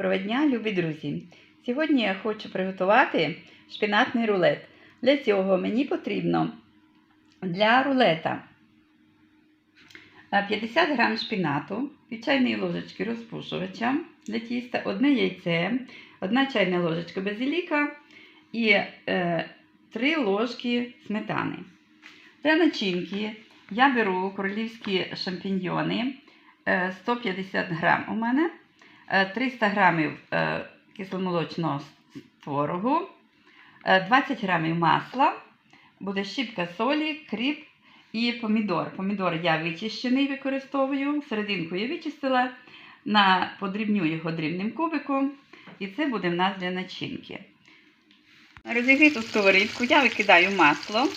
Доброго дня, любі друзі! Сьогодні я хочу приготувати шпінатний рулет. Для цього мені потрібно для рулета е, 50 г шпінату, пів чайної ложечки розпушувача для тіста, одне яйце, одна чайна ложечка базиліка і е, 3 ложки сметани. Для начинки я беру королівські шампіньйони е, 150 г у мене. Е, 300 грамів е, кисломолочного творогу, е, 20 грамів масла, буде щіпка солі, кріп і помідор. Помідор я вичищений використовую. Серединку я вичистила, подрібню його дрібним кубиком. І це буде в нас для начинки. Розігріту сковорідку я викидаю масло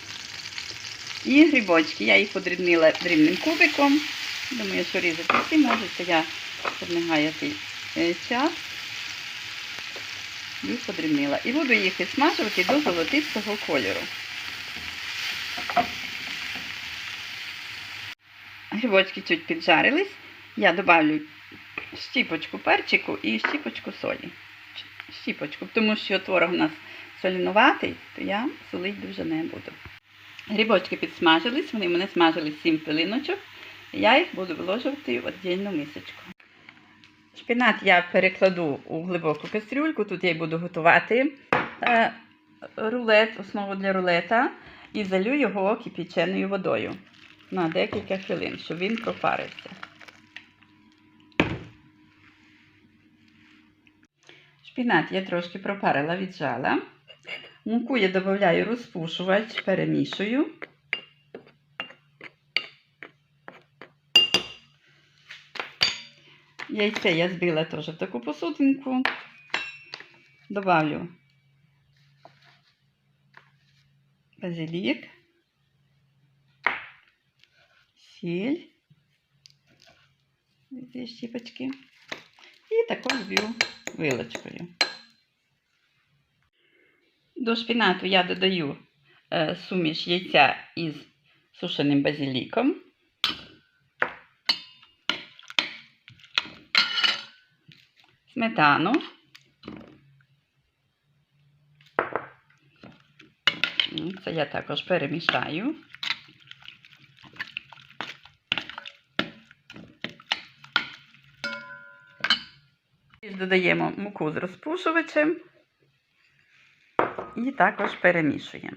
і грибочки. Я їх подрібнила дрібним кубиком. Думаю, що різати всі можете, я е, час. Їх подрібнила. І буду їх смажувати до золотистого кольору. Грибочки чуть піджарились. Я добавлю щіпочку перчику і щіпочку солі. Щіпочку, тому що творог у нас солінуватий, то я солити дуже не буду. Грибочки підсмажились, вони мене смажились 7 хвилиночок. Я їх буду виложувати в віддільну мисочку. Шпінат я перекладу у глибоку кастрюльку. Тут я буду готувати е, рулет, основу для рулета, і залю його кипяченою водою на декілька хвилин, щоб він пропарився. Шпінат я трошки пропарила, віджала. Муку я додаю розпушувач, перемішую. Яйце я збила теж в таку посудинку. Добавлю базилік, сіль, дві щіпочки. І також б'ю вилочкою. До шпінату я додаю е, суміш яйця із сушеним базиліком. Сметану. Це я також перемішаю. Додаємо муку з розпушувачем і також перемішуємо.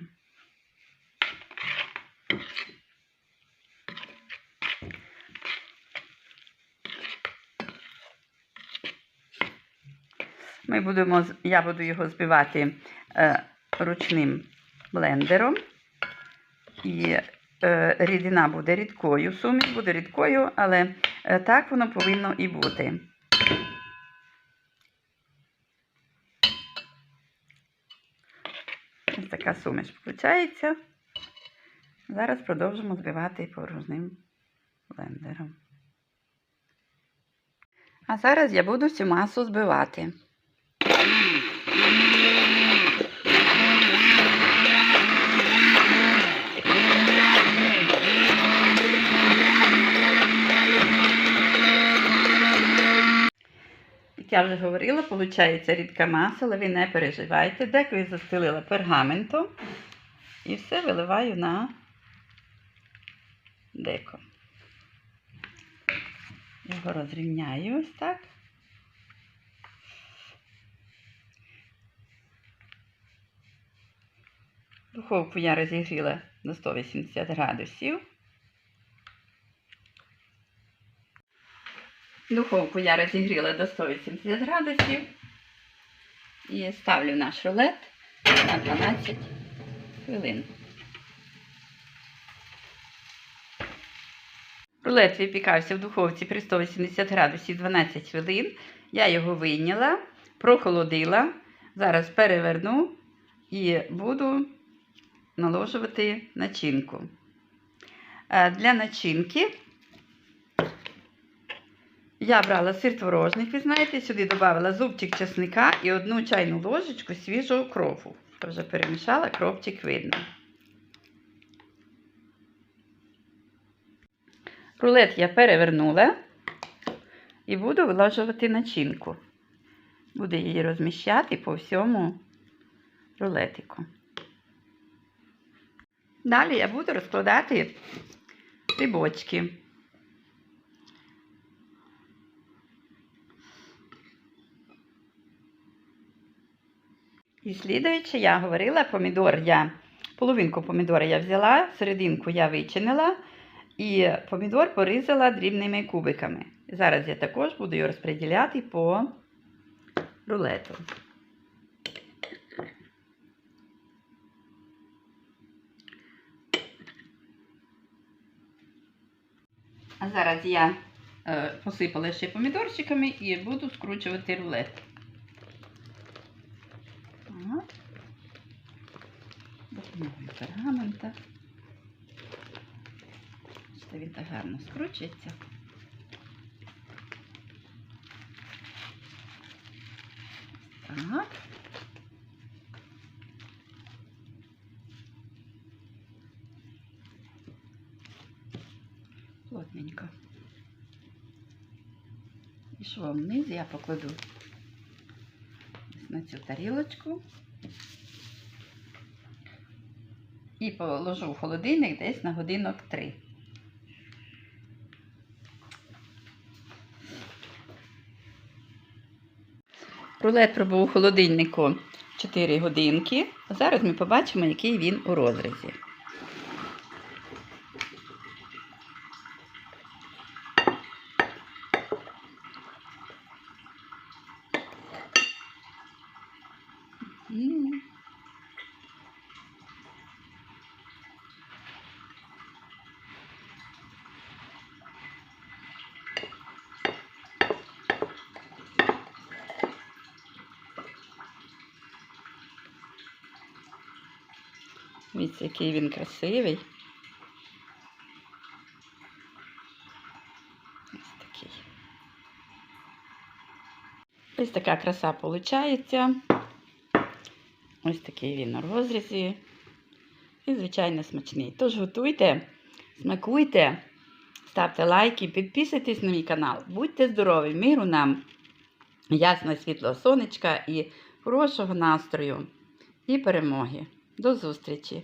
Ми будемо, я буду його збивати е, ручним блендером. І е, рідина буде рідкою, суміш буде рідкою, але е, так воно повинно і бути. Ось така суміш включається. Зараз продовжимо збивати порожним блендером. А зараз я буду цю масу збивати. Я вже говорила, виходить рідка маса, але ви не переживайте. Деко застелила пергаментом і все виливаю на деко. Його розрівняю ось так. Духовку я розігріла до 180 градусів. Духовку я розігріла до 180 градусів і ставлю наш рулет на 12 хвилин. Рулет випікався в духовці при 180 градусів 12 хвилин. Я його вийняла, прохолодила. Зараз переверну і буду наложувати начинку. Е, Для начинки я брала сир творожник, ви знаєте, сюди додала зубчик чесника і одну чайну ложечку свіжого кропу. Я вже перемішала, кропчик видно. Рулет я перевернула і буду вилажувати начинку. Буду її розміщати по всьому рулетику. Далі я буду розкладати грибочки. І слідуючи, я говорила, помідор я, половинку помідора я взяла, серединку я вичинила і помідор порізала дрібними кубиками. Зараз я також буду його розподіляти по рулету. А зараз я е, посипала ще помідорчиками і буду скручувати рулет. Так. Допомогою пергамента. Що він так гарно скручується. Так. Плотненько. І швом вниз я покладу на цю тарілочку. І положу в холодильник десь на годинок 3. Рулет пробув у холодильнику 4 годинки. Зараз ми побачимо, який він у розрізі. Дивіться, який він красивий. Ось такий. Ось така краса виходить. Ось такий він у розрізі. І, звичайно, смачний. Тож готуйте, смакуйте, ставте лайки, підписуйтесь на мій канал. Будьте здорові, миру нам, ясного світлого сонечка і хорошого настрою і перемоги. До зустрічі!